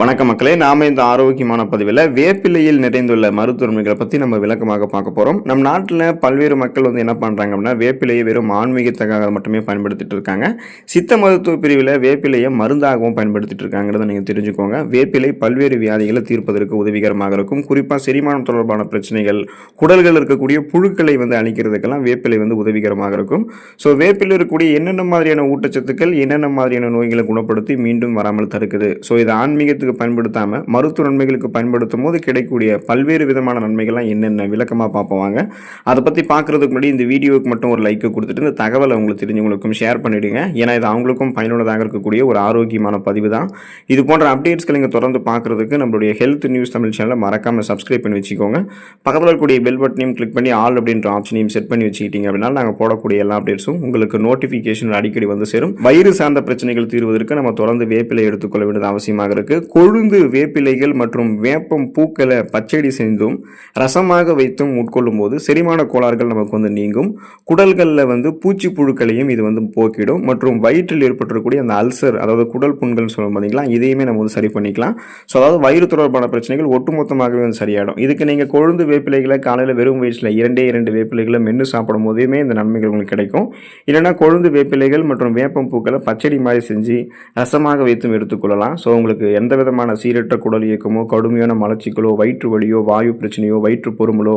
வணக்க மக்களே நாம இந்த ஆரோக்கியமான பதிவில் வேப்பிலையில் நிறைந்துள்ள மருத்துவமைகளை பற்றி நம்ம விளக்கமாக பார்க்க போகிறோம் நம் நாட்டில் பல்வேறு மக்கள் வந்து என்ன பண்ணுறாங்க அப்படின்னா வேப்பிலையை வெறும் ஆன்மீகத்துக்காக மட்டுமே பயன்படுத்திட்டு இருக்காங்க. சித்த மருத்துவ பிரிவில் வேப்பிலையை மருந்தாகவும் பயன்படுத்திட்டு இருக்காங்கிறத நீங்கள் தெரிஞ்சுக்கோங்க. வேப்பிலை பல்வேறு வியாதிகளை தீர்ப்பதற்கு உதவிகரமாக இருக்கும். குறிப்பாக செரிமானம் தொடர்பான பிரச்சனைகள் குடல்கள் இருக்கக்கூடிய புழுக்களை வந்து அழிக்கிறதுக்கெல்லாம் வேப்பிலை வந்து உதவிகரமாக இருக்கும். ஸோ வேப்பிலை இருக்கக்கூடிய என்னென்ன மாதிரியான ஊட்டச்சத்துக்கள் என்னென்ன மாதிரியான நோய்களை குணப்படுத்தி மீண்டும் வராமல் தடுக்குது. ஸோ இது ஆன்மீகத்துக்கு பயன்படுத்தாமல் மருத்துவ நன்மைகளுக்கு பயன்படுத்தும் போது கிடைக்கக்கூடிய பல்வேறு விதமான நன்மைகள்லாம் என்னென்ன விளக்கமாக பார்ப்போவாங்க அதை பற்றி பார்க்குறதுக்கு முன்னாடி இந்த வீடியோவுக்கு மட்டும் ஒரு லைக்கை கொடுத்துட்டு இந்த தகவலை உங்களுக்கு தெரிஞ்சவங்களுக்கும் ஷேர் பண்ணிவிடுங்க ஏன்னா இது அவங்களுக்கும் பயனுள்ளதாக இருக்கக்கூடிய ஒரு ஆரோக்கியமான பதிவு தான். இது போன்ற அப்டேட்ஸ்களை நீங்கள் தொடர்ந்து பார்க்குறதுக்கு நம்மளுடைய ஹெல்த் நியூஸ் தமிழ் சேனலை மறக்காமல் சப்ஸ்கிரைப் பண்ணி வச்சுக்கோங்க. பக்கத்தில் இருக்கக்கூடிய பெல் பட்டனையும் கிளிக் பண்ணி ஆல் அப்படின்ற ஆப்ஷனையும் செட் பண்ணி வச்சுக்கிட்டீங்க அப்படின்னா நாங்கள் போடக்கூடிய எல்லா அப்டேட்ஸும் உங்களுக்கு நோட்டிஃபிகேஷன் அடிக்கடி வந்து சேரும். வயிறு சார்ந்த பிரச்சனைகள் தீர்வதற்கு நம்ம தொடர்ந்து வேப்பிலை எடுத்துக்கொள்ள வேண்டியது அவசியமாக இருக்குது கொழுந்து வேப்பிலைகள் மற்றும் வேப்பம் பூக்களை பச்சடி செய்தும் ரசமாக வைத்தும் உட்கொள்ளும் போது செரிமான கோளாறுகள் நமக்கு வந்து நீங்கும். குடல்களில் வந்து பூச்சி புழுக்களையும் இது வந்து போக்கிடும். மற்றும் வயிற்றில் ஏற்பட்டிருக்கக்கூடிய அந்த அல்சர் அதாவது குடல் புண்கள் சொல்ல பார்த்தீங்களா இதையுமே நம்ம வந்து சரி பண்ணிக்கலாம். ஸோ அதாவது வயிறு தொடர்பான பிரச்சனைகள் ஒட்டுமொத்தமாகவே வந்து சரியாயிடும். இதுக்கு நீங்கள் கொழுந்து வேப்பிலைகளை காலையில் வெறும் வயசில் இரண்டே இரண்டு வேப்பிலைகளை மென்று சாப்பிடும் போதுமே இந்த நன்மைகள் உங்களுக்கு கிடைக்கும். இல்லைன்னா கொழுந்து வேப்பிலைகள் மற்றும் வேப்பம் பூக்களை பச்சடி மாதிரி செஞ்சு ரசமாக வைத்தும் எடுத்துக்கொள்ளலாம். ஸோ உங்களுக்கு எந்த விதமான சீரற்ற குடல் இயக்கமோ கடுமையான மலச்சிக்கலோ வயிற்று வலியோ வாயு பிரச்சனையோ வயிற்று பொறுமலோ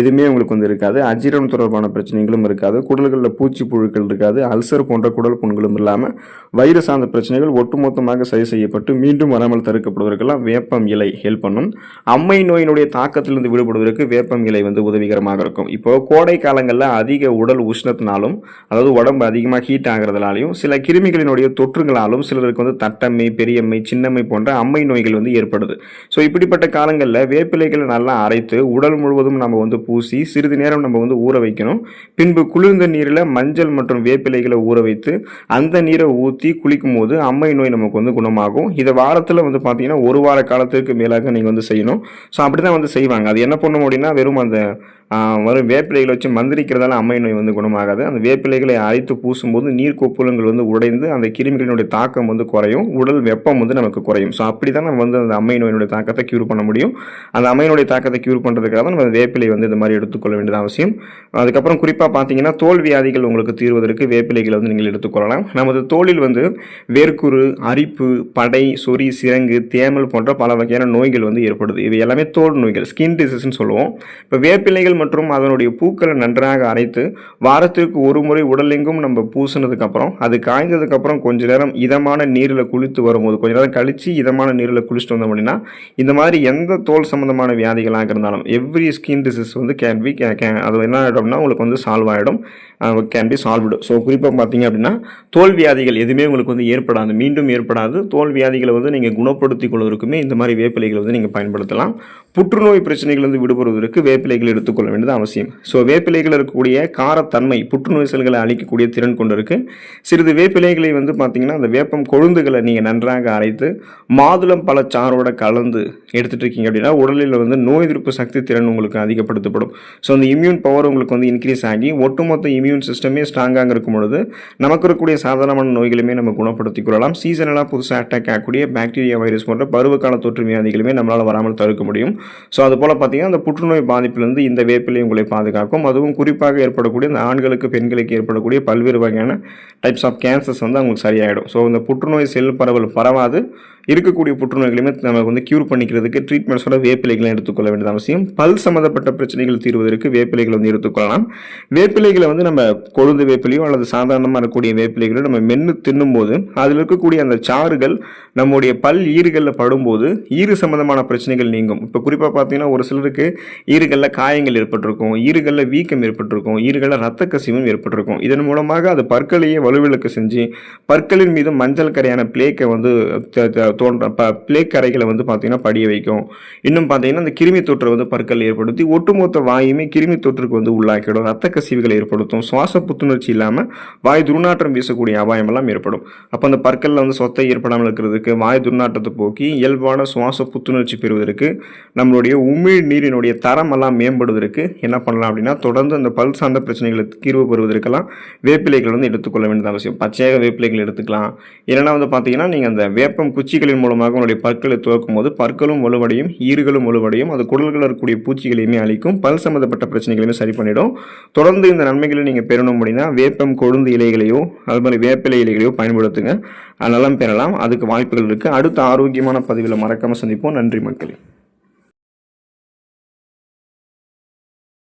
எதுவுமே உங்களுக்கு வந்து இருக்காது. அஜீரணம் தொடர்பான பிரச்சனைகளும் இருக்காது. குடல்களில் பூச்சி புழுக்கள் இருக்காது. அல்சர் போன்ற குடல் புண்களும் இல்லாமல் வயிறு சார்ந்த பிரச்சனைகள் ஒட்டுமொத்தமாக சரி செய்யப்பட்டு மீண்டும் வராமல் தடுக்கப்படுவதற்கெல்லாம் வேப்பம் இலை ஹெல்ப் பண்ணும். அம்மை நோயினுடைய தாக்கத்திலிருந்து விடுபடுவதற்கு வேப்பம் இலை வந்து உதவிகரமாக இருக்கும். இப்போ கோடை காலங்களில் அதிக உடல் உஷ்ணத்தினாலும் அதாவது உடம்பு அதிகமாக ஹீட் ஆகிறதுனாலையும் சில கிருமிகளினுடைய தொற்றுகளாலும் சிலருக்கு வந்து தட்டம்மை பெரியம்மை சின்னம்மை போன்ற அம்மை நோய்கள் வந்து ஏற்படுது. ஸோ இப்படிப்பட்ட காலங்களில் வேப்பிலைகளை நல்லா அரைத்து உடல் முழுவதும் நம்ம வந்து பூசி சிறிது நேரம் நம்ம வந்து ஊற வைக்கணும். பின்பு குளிர்ந்த நீரில் மஞ்சள் மற்றும் வேப்பிலைகளை ஊற வைத்து அந்த நீரை ஊற்றி குளிக்கும் போது அம்மை நோய் நமக்கு வந்து குணமாகும். இதை வாரத்தில் வந்து பார்த்தீங்கன்னா ஒரு வார காலத்திற்கு மேலாக நீங்கள் வந்து செய்யணும். ஸோ அப்படி தான் வந்து செய்வாங்க. அது என்ன பண்ணும் அப்படின்னா வெறும் அந்த வரும் வேப்பிலைகளை வச்சு மந்திரிக்கிறதால அம்மை நோய் வந்து குணமாகாது. அந்த வேப்பிலைகளை அரைத்து பூசும்போது நீர் கொப்புளங்கள் வந்து உடைந்து அந்த கிருமிகளினுடைய தாக்கம் வந்து குறையும். உடல் வெப்பம் வந்து நமக்கு குறையும். ஸோ அப்படி தான் நம்ம வந்து அந்த அம்மை நோயினுடைய தாக்கத்தை க்யூர் பண்ண முடியும். அந்த அம்மையினுடைய தாக்கத்தை க்யூர் பண்ணுறதுக்காக தான் நம்ம வேப்பிலை வந்து இந்த மாதிரி எடுத்துக்கொள்ள வேண்டியது அவசியம். அதுக்கப்புறம் குறிப்பாக பார்த்தீங்கன்னா தோல் வியாதிகள் உங்களுக்கு தீர்வதற்கு வேப்பிலைகளை வந்து நீங்கள் எடுத்துக்கொள்ளலாம் நமது தோலில் வந்து வேர்க்குரு அரிப்பு படை சொறி சிரங்கு தேமல் போன்ற பல வகையான நோய்கள் வந்து ஏற்படுது. இது எல்லாமே தோல் நோய்கள் ஸ்கின் டிசீஸ்ன்னு சொல்லுவோம். இப்போ வேப்பிலைகள் மற்றும் அதனுடைய பூக்களை நன்றாக அரைத்து வாரத்திற்கு ஒரு முறை உடலெங்கும் நம்ம பூசினதுக்கப்புறம் அது காய்ந்ததுக்கப்புறம் கொஞ்ச நேரம் இதமான நீரில் குளித்து வரும்போது கொஞ்ச நேரம் கழித்து இதமான நீரில் குளிச்சுட்டு வந்தோம் அப்படின்னா இந்த மாதிரி எந்த தோல் சம்மந்தமான வியாதிகளாக இருந்தாலும் எவ்ரி ஸ்கின் டிசீஸ் வந்து கேன் பி அது என்ன ஆகிடும் அப்படின்னா உங்களுக்கு வந்து சால்வ் ஆகிடும் கேன் பி சால்வ்டு ஸோ குறிப்பாக பார்த்தீங்க அப்படின்னா தோல் வியாதிகள் எதுவுமே உங்களுக்கு வந்து ஏற்படாது மீண்டும் ஏற்படாது. தோல் வியாதிகளை வந்து நீங்கள் குணப்படுத்திக் கொள்வதற்குமே இந்த மாதிரி வேப்பிலைகளை வந்து நீங்கள் பயன்படுத்தலாம். புற்றுநோய் பிரச்சனைகள் விடுபடுவதற்கு வேப்பிலைகள் எடுத்துக்கொள்ள வேண்டியது அவசியம். ஸோ வேப்பிலைகள் இருக்கக்கூடிய காரத்தன்மை புற்றுநோய் செல்களை அழிக்கக்கூடிய திறன் கொண்டு இருக்குது சிறிது வேப்பிலைகளை வந்து பார்த்திங்கன்னா அந்த வேப்பம் கொழுந்துகளை நீங்கள் நன்றாக அரைத்து மாதுளம் பழச்சாரோட கலந்து எடுத்துகிட்டு இருக்கீங்க அப்படின்னா உடலில் வந்து நோய் எதிர்ப்பு சக்தி திறன் உங்களுக்கு அதிகப்படுத்தப்படும். ஸோ அந்த இம்யூன் பவர் உங்களுக்கு வந்து இன்க்ரீஸ் ஆகி ஒட்டுமொத்த இம்யூன் சிஸ்டமே ஸ்ட்ராங்காக இருக்கும் பொழுது நமக்கு இருக்கக்கூடிய சாதாரணமான நோய்களுமே நம்ம குணப்படுத்திக் கொள்ளலாம். சீசனலாக புதுசாக அட்டாக் ஆகக்கூடிய பாக்டீரியா வைரஸ் போன்ற பருவகால தொற்று வியாதிகளுமே நம்மளால் வராமல் தடுக்க முடியும். ஸோ அது போல் பார்த்தீங்கன்னா அந்த புற்றுநோய் பாதிப்பிலிருந்து இந்த வேப்பிலை உங்களை பாதுகாக்கும். அதுவும் குறிப்பாக ஏற்படக்கூடிய இந்த ஆண்களுக்கு பெண்களுக்கு ஏற்படக்கூடிய பல்வேறு வகையான டைப்ஸ் ஆஃப் கேன்சர்ஸ் வந்து அவங்களுக்கு சரியாயிடும். ஸோ இந்த புற்றுநோய் செல் பரவல் பரவாது. இருக்கக்கூடிய புற்றுநோய்களையுமே நமக்கு வந்து க்யூர் பண்ணிக்கிறதுக்கு ட்ரீட்மெண்ட்ஸோட வேப்பிலைகளை எடுத்துக்கொள்ள வேண்டியது அவசியம். பல் சம்மந்தப்பட்ட பிரச்சனைகள் தீர்வதற்கு வேப்பிலைகளை வந்து எடுத்துக்கொள்ளலாம் வேப்பிலைகளை வந்து நம்ம கொழுந்து வேப்பிலையோ அல்லது சாதாரணமாக இருக்கக்கூடிய வேப்பிலைகளோ நம்ம மென்று தின்னும்போது அதில் இருக்கக்கூடிய அந்த சாறுகள் நம்முடைய பல் ஈறுகளில் படும்போது ஈறு சம்மந்தமான பிரச்சனைகள் நீங்கும். இப்போ குறிப்பாக பார்த்தீங்கன்னா ஒரு சிலருக்கு ஈறுகளில் காயங்கள் ஏற்பட்டிருக்கும் ஈறுகளில் வீக்கம் ஏற்பட்டிருக்கும் ஈறுகளில் ரத்த கசிவும் ஏற்பட்டிருக்கும். இதன் மூலமாக அது பற்களையே வலுவிளக்க செஞ்சு பற்களின் மீது மஞ்சள் கரையான பிளேக்கை வந்து த- த- தோன்ற ப பிளேக் கரைகளை வந்து பார்த்தீங்கன்னா படிய வைக்கும். இன்னும் பார்த்தீங்கன்னா அந்த கிருமி தொற்றை வந்து பற்கள் ஏற்படுத்தி ஒட்டுமொத்த வாயுமே கிருமி தொற்றுக்கு வந்து உள்ளாக்கிடும். ரத்த கசிவுகளை ஏற்படுத்தும். சுவாச புத்துணர்ச்சி இல்லாமல் வாய் துர்நாற்றம் வீசக்கூடிய அபாயமெல்லாம் ஏற்படும். அப்போ அந்த பற்களில் வந்து சொத்தை ஏற்படாமல் இருக்கிறதுக்கு வாய் துர்நாற்றத்தை போக்கி இயல்பான சுவாச புத்துணர்ச்சி பெறுவதற்கு நம்மளுடைய உமிழ் நீரினுடைய தரம் எல்லாம் மேம்படுவதற்கு என்ன பண்ணலாம் அப்படின்னா தொடர்ந்து அந்த பல் சார்ந்த பிரச்சனைகளுக்கு தீர்வு பெறுவதற்கெல்லாம் வேப்பிலைகள் வந்து எடுத்துக்கொள்ள வேண்டியது அவசியம். பச்சையாக வேப்பிலைகள் எடுத்துக்கலாம். என்னென்னா வந்து பார்த்தீங்கன்னா நீங்கள் அந்த வேப்பம் குச்சி பூச்சிகளின் மூலமாக உங்களுடைய பற்களை துவக்கும் போது பற்களும் வலுவடையும் ஈறுகளும் வலுவடையும் அது குடல்களில் இருக்கக்கூடிய பூச்சிகளையுமே அழிக்கும் பல் சம்மந்தப்பட்ட பிரச்சனைகளையுமே சரி பண்ணிடும். தொடர்ந்து இந்த நன்மைகளை நீங்கள் பெறணும் அப்படின்னா வேப்பம் கொழுந்து இலைகளையோ அது மாதிரி வேப்பிலை இலைகளையோ பயன்படுத்துங்க. நலம் பெறலாம். அதுக்கு வாய்ப்புகள் இருக்குது அடுத்த ஆரோக்கியமான பதிவில் மறக்காமல் சந்திப்போம். நன்றி மக்களே.